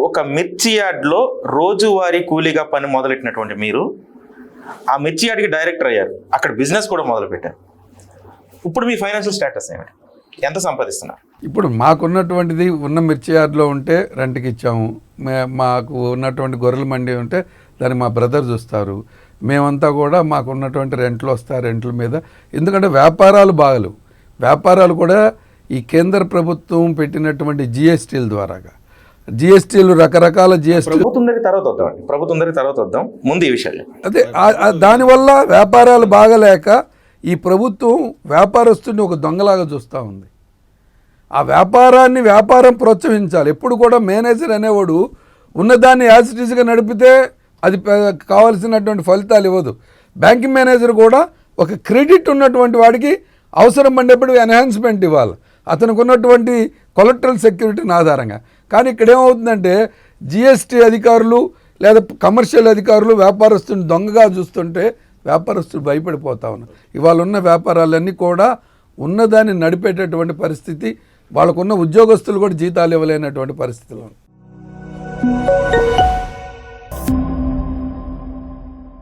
ఒక మిర్చి యార్డ్లో రోజువారీ కూలీగా పని మొదలెట్టినటువంటి మీరు ఆ మిర్చి యార్డ్కి డైరెక్టర్ అయ్యారు. అక్కడ బిజినెస్ కూడా మొదలుపెట్టారు. ఇప్పుడు మీ ఫైనాన్షియల్ స్టేటస్ ఏమిటి? ఎంత సంపాదిస్తున్నారు? ఇప్పుడు మాకున్నటువంటిది ఉన్న మిర్చి యార్డ్లో ఉంటే రెంట్కి ఇచ్చాము. మే- మాకు ఉన్నటువంటి గొర్రెల మండి ఉంటే దాన్ని మా బ్రదర్ చూస్తారు. మేమంతా కూడా మాకున్నటువంటి రెంట్లు వస్తాయి రెంట్ల మీద. ఎందుకంటే వ్యాపారాలు బాగలేవు. వ్యాపారాలు కూడా ఈ కేంద్ర ప్రభుత్వం పెట్టినటువంటి జిఎస్టీల ద్వారాగా. జిఎస్టీలు రకరకాల జిఎస్టీ ప్రభుత్వం దగ్గర తర్వాత వద్దాం ప్రభుత్వం దగ్గర తర్వాత వద్దాం. ముందు ఈ విషయాలు. అదే దానివల్ల వ్యాపారాలు బాగలేక ఈ ప్రభుత్వం వ్యాపారస్తుడిని ఒక దొంగలాగా చూస్తూ ఉంది. ఆ వ్యాపారాన్ని వ్యాపారం ప్రోత్సహించాలి. ఎప్పుడు కూడా మేనేజర్ అనేవాడు ఉన్నదాన్ని ఈస్గా నడిపితే అది కావాల్సినటువంటి ఫలితాలు ఇవ్వదు. బ్యాంకింగ్ మేనేజర్ కూడా ఒక క్రెడిట్ ఉన్నటువంటి వాడికి అవసరం పడినప్పుడు ఎన్హాన్స్మెంట్ ఇవ్వాలి. అతనికి ఉన్నటువంటి కొలెక్టరల్ సెక్యూరిటీని ఆధారంగా కానీ ఇక్కడ ఏమవుతుందంటే జిఎస్టీ అధికారులు లేదా కమర్షియల్ అధికారులు వ్యాపారస్తుని దొంగగా చూస్తుంటే వ్యాపారస్తులు భయపడిపోతా ఉన్నారు ఇవాళ ఉన్న వ్యాపారాలన్నీ కూడా ఉన్నదాన్ని నడిపేటటువంటి పరిస్థితి వాళ్ళకున్న ఉద్యోగస్తులు కూడా జీతాలు ఇవ్వలేనటువంటి పరిస్థితిలో ఉన్నారు.